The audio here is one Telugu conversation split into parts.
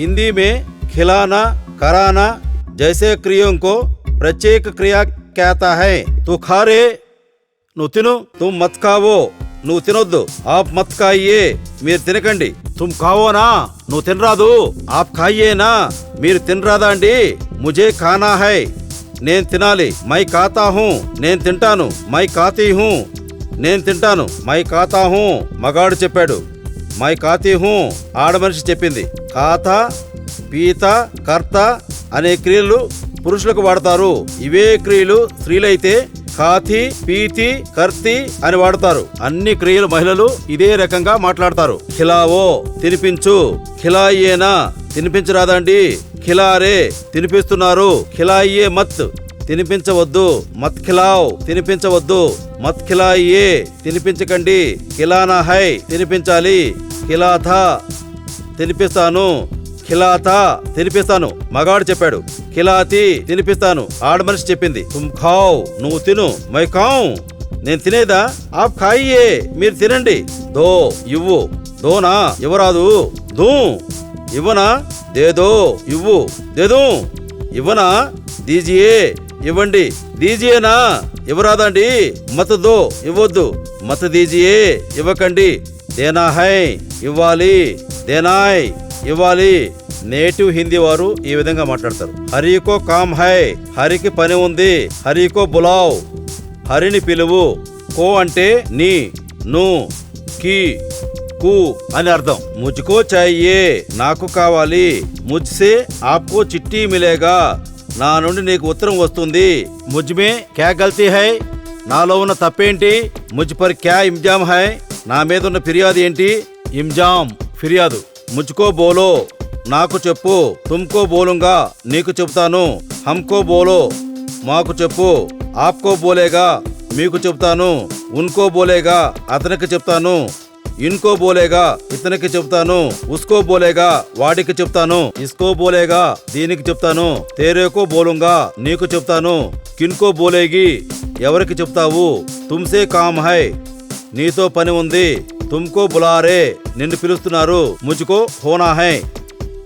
हिंदी में खिलाना कराना जैसे क्रियों को प्रत्येक क्रिया कहता है तू खा रे నువ్వు తిను తుమ్ మత్ కావో నువ్వు తినొద్దు ఆప్ మత్ కాయే మీరు తినకండి తుమ్ కావోనా నువ్వు తినరాదు ఆప్ ఖాయేనా మీరు తినరాదా అండి ముజే ఖానా హై నేను తినాలి మై కాతా హూ నేను తింటాను మై కాతీ హూ నేను తింటాను మై కాతా హూ మగాడు చెప్పాడు మై కాతీ హూ ఆడమనిషి చెప్పింది. కాత పీత కర్త అనే క్రియలు పురుషులకు వాడతారు. ఇవే క్రియలు స్త్రీలైతే కాతి పీతి కర్తి అని వాడతారు. అన్ని క్రియలు మహిళలు ఇదే రకంగా మాట్లాడతారు. ఖిలావో తినిపించు. ఖిలాయేనా తినిపించరాదండి. ఖిలారే తినిపిస్తున్నారు. ఖిలాయే మత్ తినిపించవద్దు. మత్ ఖిలావ్ తినిపించవద్దు. మత్ ఖిలాయే తినిపించకండి. ఖిలానా హై తినిపించాలి. ఖిలాథా తినిపిస్తాను. ఖిలాథా తినిపిస్తాను. మగాడు చెప్పాడు. ఖిలాతి తినిపిస్తాను. ఆడమనిషి చెప్పింది. తుమ్ ఖావ్ నువ్వు తిను. మై ఖావ్ నేను తినేదా? ఆప్ ఖాయియే మీరు తినండి. దో ఇవ్వు. దోనా ఇవ్వరాదు. దూ ఇవ్వనా? దేదో ఇవ్వు. దేదు ఇవ్వనా? దీజియే ఇవ్వండి. దీజియేనా? ఇవ్వరాదండి. మత దో ఇవ్వద్దు. మత దీజియే ఇవ్వకండి. దేనా హై? ఇవ్వాలి. దేనాయ్ ఇవ్వాలి. నేటివ్ హిందీ వారు ఈ విధంగా మాట్లాడతారు. హరికో కామ్ హై హరికి పని ఉంది. హరికో బులావ్ హరిని పిలువు. కో అంటే నీ ను కి కు అని అర్థం. ముజ్కో చాయ్యే నాకు కావాలి. ముజ్సే ఆప్కో చిట్టి మిలేగా. నా నుండి నీకు ఉత్తరం వస్తుంది. ముజ్మే క్యా గల్తీ హై? నాలో ఉన్న తప్పేంటి? ముజ్ పర్ క్యా ఇంజామ్ హై? నా మీద ఉన్న ఫిర్యాదు ఏంటి? ఇంజామ్ ఫిర్యాదు. ముజ్కో బోలో. నాకు చెప్పు. తుమ్కో బోలుంగా. నీకు చెప్తాను హమ్కో బోలో. మాకు చెప్పు. ఆప్కో బోలేగా. మీకు చెప్తాను ఉన్కో బోలేగా. అతనికి చెప్తాను ఇన్కో బోలేగా. ఇతనికి చెప్తాను ఉస్కో బోలేగా. వాడికి చెప్తాను ఇస్కో బోలేగా. దీనికి చెప్తాను తేరేకో బోలుంగా. నీకు చెప్తాను కిన్కో బోలేగి. ఎవరికి చెప్తావు తుమ్సే కామ్ హై. నీతో పని ఉంది. తుమ్కో బులారే. నిన్ను పిలుస్తున్నారు. ముజుకో హోనా హై.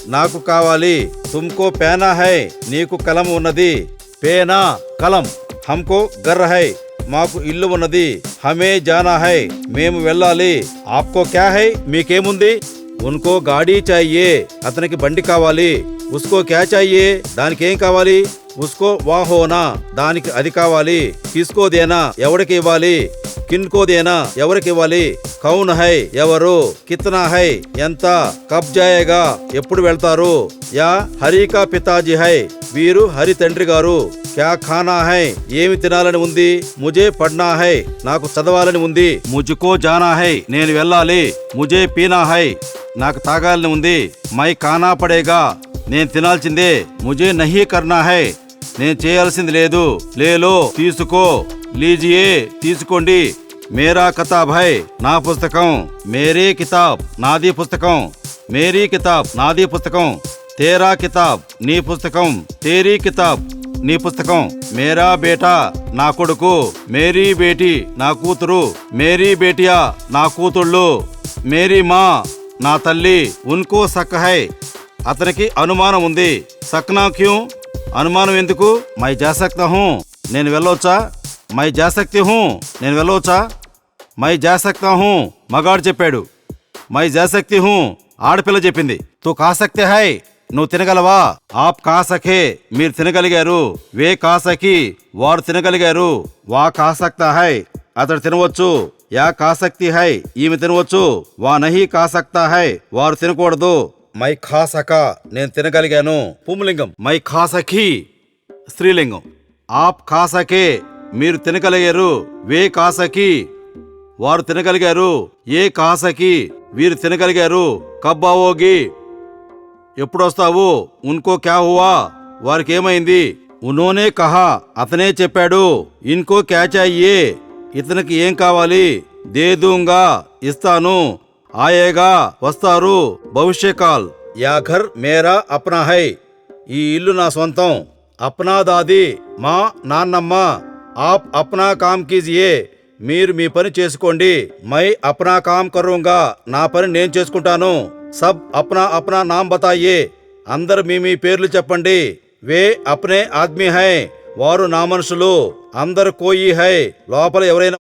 నాకు కావాలి. తుమ్కో పేనా హై. నీకు కలం ఉన్నది. పేనా కలం. హమ్కో గర్ర హై. మాకు ఇల్లు ఉన్నది. హమే జానా హై. మేము వెళ్ళాలి. ఆప్కో క్యా హై? మీకేముంది? ఉన్కో గాడీ చాయ్యే. అతనికి బండి కావాలి. ఉస్కో క్యా చాయ్యే? దానికి ఏం కావాలి? ఉస్కో వా హోనా. దానికి అది కావాలి. తీసుకోదేనా ఎవడికి ఇవ్వాలి? కిన్కోదేనా? ఎవరికివ్వాలి? ఎవరికి ఇవ్వాలి కౌన్ హై ఎవరు? కితనా హై ఎంత? కబ్ జాయేగా ఎప్పుడు వెళ్తారు? యా హరికా పితాజీ హై వీరు హరి తండ్రి గారు. క్యా ఖానా హై? ఏమి తినాలని ఉంది? ముజే పడ్నా హై నాకు చదవాలని ఉంది. ముజుకో జానా హై నేను వెళ్ళాలి. ముజే పీనా హై నాకు తాగాలని ఉంది. మై కానా పడేగా నేను తినాల్సిందే. ముజే నహీ కర్నా హై నేను చేయాల్సింది లేదు. లేలో తీసుకో. లీజియే తీసుకోండి మేరా కితాబ్ హై నా పుస్తకం మేరే కితాబ్ నాది పుస్తకం మేరీ కితాబ్ నాది పుస్తకం తేరా కితాబ్ నీ పుస్తకం తేరీ కితాబ్ నీ పుస్తకం మేరా బేటా నా కొడుకు మేరీ బేటీ నా కూతురు మేరీ బేటియా నా కూతుళ్ళు మేరీ మా నా తల్లి ఉన్కో సక్ హై అతనికి అనుమానం ఉంది సక్నా క్యూ అనుమానం ఎందుకు? మై జాసక్తా హూ నేను వెళ్ళవచ్చా మై జాసక్తి హూ నేను వెళ్ళవచ్చా? మై జాసక్త హూ మగాడు చెప్పాడు. మై జాసక్తి హూ ఆడపిల్ల చెప్పింది. తూ కాసక్తి హై నువ్వు తినగలవా? ఆప్ కాసఖే మీరు తినగలిగారు. వే కాసకి వారు తినగలిగారు. వా కాసక్త హై అతడు తినవచ్చు. యా కాసక్తి హై ఈమె తినవచ్చు. వా నహి కాసక్త హై వారు తినకూడదు. మై ఖాసక నేను తినగలిగాను. పుంలింగం. మై ఖాసఖి స్త్రీలింగం. ఆప్ ఖాసకే మీరు తినగలిగారు వే కాసకి. వారు తినగలిగారు ఏ కాసకి. వీరు తినగలిగారు కబ్బావోగి. ఎప్పుడొస్తావు? ఉన్కో క్యా హువా? వారికేమైంది? ఉనోనే కహా. అతనే చెప్పాడు ఇన్కో క్యాచ్ అయ్యే ఇతనికి ఏం కావాలి? దేదూంగా ఇస్తాను. ఆయేగా. వస్తారు. భవిష్యకాల్. యా ఘర్ మేరా అప్నా హై. ఈ ఇల్లు నా సొంతం అప్నా దాది మా నాన్నమ్మ. ఆప్ అప్నా కామ్ కీజియే మీరు మీ పని చేసుకోండి। మై అప్నా కామ్ కరూంగా నా పని నేను చేసుకుంటాను। సబ్ అప్నా అప్నా నామ్ బతాయే అందరు మీ మీ పేర్లు చెప్పండి వే అప్నే ఆద్మీ హై వారు నా మనుషులు అందరు కోయి హై లోపల ఎవరైనా